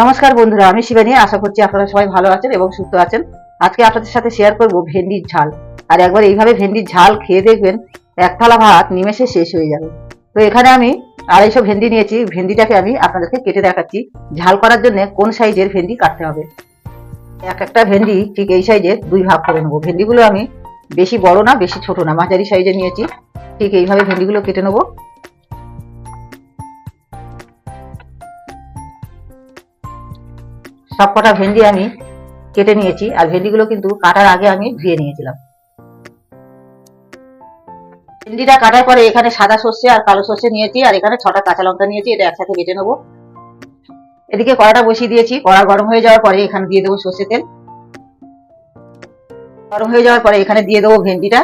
নমস্কার বন্ধুরা, আমি শিবানী আশা করছি আপনারা সবাই ভালো আছেন এবং সুস্থ আছেন। আজকে আপনাদের সাথে শেয়ার করব ভেন্ডির ঝাল। আর একবার এইভাবে ভেন্ডির ঝাল খেয়ে দেখবেন, এক থালা ভাত নিমেষে শেষ হয়ে যাবে। তো এখানে আমি আড়াইশো ভেন্ডি নিয়েছি, ভেন্ডিটাকে আমি আপনাদেরকে কেটে দেখাচ্ছি, ঝাল করার জন্য কোন সাইজের ভেন্ডি কাটতে হবে। এক একটা ভেন্ডি ঠিক এই সাইজের দুই ভাগ করে নেব। ভেন্ডিগুলো আমি বেশি বড় না, বেশি ছোট না, মাঝারি সাইজে নিয়েছি, ঠিক এইভাবে ভেন্ডিগুলো কেটে নেব। সব কটা ভেন্ডি আমি কেটে নিয়েছি, আর ভেন্ডিগুলো কিন্তু কাটার আগে আমি ধুয়ে নিয়েছিলাম। ভেন্ডিটা কাটার পরে এখানে সাদা সর্ষে আর কালো সর্ষে নিয়েছি, আর এখানে ছটা কাঁচা লঙ্কা নিয়েছি, এটা একসাথে বেটে নেব। এদিকে কড়াটা বসিয়ে দিয়েছি, কড়া গরম হয়ে যাওয়ার পরে এখানে দিয়ে দেবো সর্ষে তেল। গরম হয়ে যাওয়ার পরে এখানে দিয়ে দেবো ভেন্ডিটা।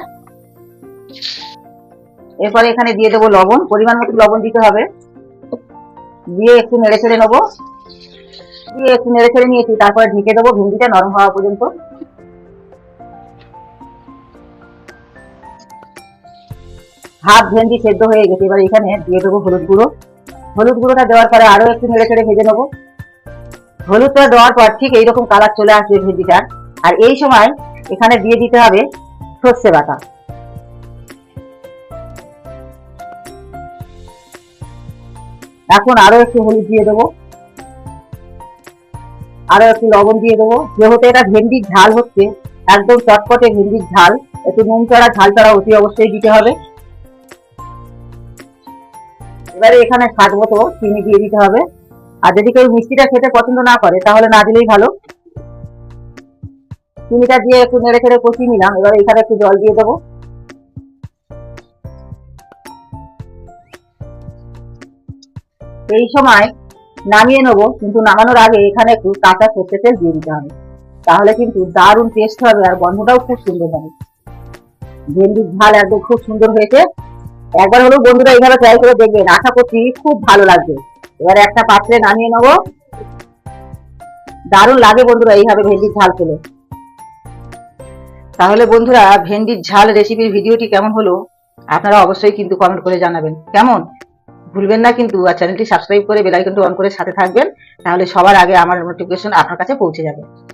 এরপরে এখানে দিয়ে দেবো লবণ, পরিমাণ মতো লবণ দিতে হবে। দিয়ে একটু নেড়ে ছেড়ে নেব। দিয়ে একটু নেড়ে ছেড়ে নিয়েছি, তারপরে ঢেকে দেবো, ভেন্ডিটা নরম হওয়া পর্যন্ত। হাফ ভেন্ডি সেদ্ধ হয়ে গেছে, এবার এখানে দিয়ে দেবো হলুদ গুঁড়ো। হলুদ গুঁড়োটা দেওয়ার পরে আরও একটু নেড়ে ছেড়ে ভেজে নেব। হলুদটা দেওয়ার পর ঠিক এইরকম কালার চলে আসবে ভেন্ডিটার আর এই সময় এখানে দিয়ে দিতে হবে সর্ষে বাটা। এখন আরও একটু হলুদ দিয়ে দেবো। আরও একটু লবণ দিয়ে দেবো। যেহেতু এটা ভেন্ডির ঝাল হচ্ছে, একদম চটপটে ভেন্ডির ঝাল। একটু নুন চড়া, ঝাল চড়া অতি অবশ্যই দিতে হবে। এবারে এখানে স্বাদ মতো চিনি দিয়ে দিতে হবে। আর যদি কেউ মিষ্টিটা খেতে পছন্দ না করে, তাহলে না দিলেই ভালো। চিনিটা দিয়ে একটু নেড়ে খেড়ে কষিয়ে নিলাম। এবার এখানে একটু জল দিয়ে দেবো। এই সময় নামিয়ে নেব, কিন্তু নামানোর আগে এখানে একটু কাঁচা সর্ষে তেল দিয়ে দিতে হবে। তাহলে কিন্তু দারুণ টেস্ট হবে আর গন্ধটাও খুব সুন্দর হবে। ভেন্ডির ঝাল একদম খুব সুন্দর হয়েছে। একবার হলেও বন্ধুরা এইভাবে ট্রাই করে দেখবেন, আশা করছি খুব ভালো লাগবে। এবার একটা পাত্রে নামিয়ে নেব। দারুণ লাগে বন্ধুরা এইভাবে ভেন্ডির ঝাল খেলে। তাহলে বন্ধুরা ভেন্ডির ঝাল রেসিপির ভিডিওটি কেমন হলো? আপনারা অবশ্যই কিন্তু কমেন্ট করে জানাবেন। কেমন? ভুলবেন না কিন্তু আর চ্যানেলটি সাবস্ক্রাইব করে বেলাইকনটি অন করে সাথে থাকবেন, তাহলে সবার আগে আমার নোটিফিকেশন আপনার কাছে পৌঁছে যাবে।